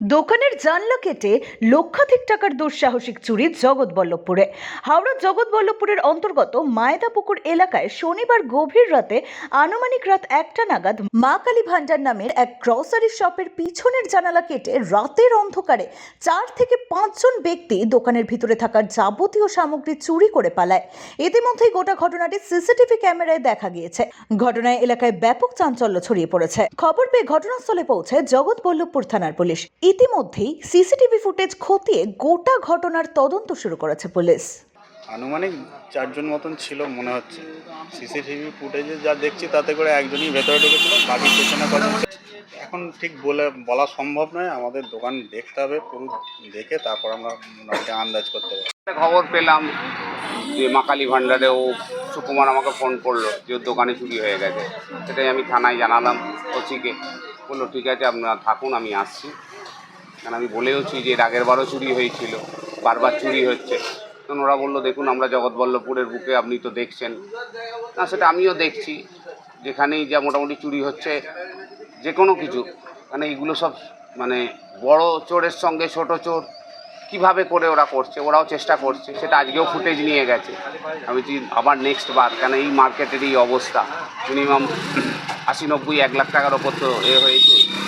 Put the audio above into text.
দোকানের জানলা কেটে লক্ষাধিক টাকার দুঃসাহসিক চুরি জগৎবল্লভপুরে। হাওড়ার জগৎবল্লভপুরের অন্তর্গত মায়দাপুকুর এলাকায় শনিবার গভীর রাতে আনুমানিক রাত একটা নাগাদ মা কালী ভান্ডার নামের এক গ্রসারি শপের পিছনের জানালা কেটে রাতের অন্ধকারে চার থেকে পাঁচজন ব্যক্তি দোকানের ভিতরে থাকার যাবতীয় সামগ্রী চুরি করে পালায়। ইতিমধ্যেই গোটা ঘটনাটি সিসিটিভি ক্যামেরায় দেখা গিয়েছে। ঘটনায় এলাকায় ব্যাপক চাঞ্চল্য ছড়িয়ে পড়েছে। খবর পেয়ে ঘটনাস্থলে পৌঁছে জগৎবল্লভপুর থানার পুলিশ। ইতিমধ্যেই সিসিটিভি ফুটেজ খতিয়ে গোটা ঘটনার তদন্ত শুরু করেছে পুলিশ। আনুমানিক চারজন মতন ছিল মনে হচ্ছে। সিসিটিভি ফুটেজে যা দেখছি তাতে করে একজনই ভেতরে ঢুকেছিল বাকি পেছনে কজন। এখন ঠিক বলে বলা সম্ভব নয়। আমাদের দোকান দেখতে হবে পুরো দেখে তারপর আমরা মোটামুটি আন্দাজ করতে পারব। একটা খবর পেলাম যে মা কালী ভাণ্ডারে ও সুকুমার আমাকে ফোন করল যে ওর দোকানে চুরি হয়ে গেছে। সেটাই আমি থানায় জানালাম ওসিকে। বলল ঠিক আছে আপনারা থাকুন আমি আসছি। কারণ আমি বলেওছি যে এর আগের বারও চুরি হয়েছিল, বারবার চুরি হচ্ছে। তখন ওরা বলল, দেখুন, আমরা জগৎবল্লভপুরের বুকে আপনি তো দেখছেন। না, সেটা আমিও দেখছি। যেখানেই যা মোটামুটি চুরি হচ্ছে যে কোনো কিছু। মানে এইগুলো সব মানে বড় চোরের সঙ্গে ছোট চোর, কীভাবে করে ওরা করছে, ওরাও চেষ্টা করছে। সেটা আজকেও ফুটেজ নিয়ে গেছে। আমি বলছি, আবার নেক্সট বার। কেন এই মার্কেটের এই অবস্থা। মিনিমাম আশি নব্বই, এক লাখ টাকার ওপর তো এ হয়েছে।